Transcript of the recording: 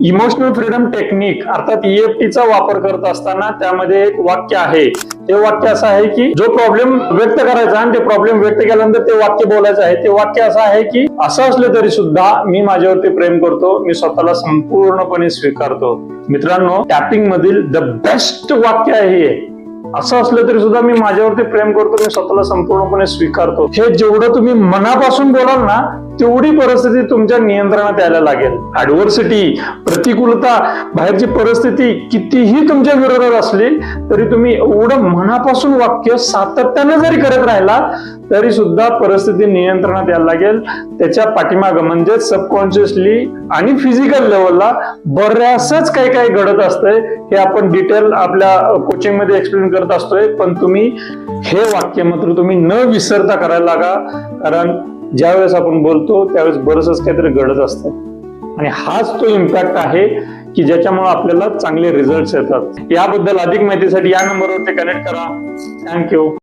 Emotional freedom technique अर्थात ईएफटीचा चा वापर करत असताना त्यामध्ये एक वाक्य आहे. ते वाक्य असं आहे की जो प्रॉब्लेम व्यक्त करायचा आणि ते प्रॉब्लेम व्यक्त केल्यानंतर ते वाक्य बोलायचं आहे. ते वाक्य असं आहे की असं असलं तरी सुद्धा मी माझ्यावरती प्रेम करतो मी स्वतःला संपूर्णपणे स्वीकारतो. मित्रांनो टॅपिंग मधील द बेस्ट वाक्य आहे हे. असं असलं तरी सुद्धा मी माझ्यावरती प्रेम करतो मी स्वतःला संपूर्णपणे स्वीकारतो. हे जेवढं तुम्ही मनापासून बोलाल ना तेवढी परिस्थिती तुमच्या नियंत्रणात यायला लागेल. ऍडव्हर्सिटी प्रतिकूलता बाहेरची परिस्थिती कितीही तुमच्या विरोधात असली तरी तुम्ही एवढं मनापासून वाक्य सातत्याने जरी करत राहिला तरी सुद्धा परिस्थिती नियंत्रणात यायला लागेल. त्याच्या पाठीमागं म्हणजे सबकॉन्शियसली आणि फिजिकल लेवलला बऱ्याचच काही काही घडत असतंय. हे आपण डिटेल आपल्या कोचिंगमध्ये एक्सप्लेन करत असतोय. पण तुम्ही हे वाक्य मात्र तुम्ही न विसरता करायला लागा. कारण ज्यावेळेस आपण बोलतो त्यावेळेस बरंच काहीतरी घडत असतं. आणि हाच तो इम्पॅक्ट आहे की ज्याच्यामुळे आपल्याला चांगले रिझल्ट येतात. याबद्दल अधिक माहितीसाठी या नंबरवरती कनेक्ट करा. थँक्यू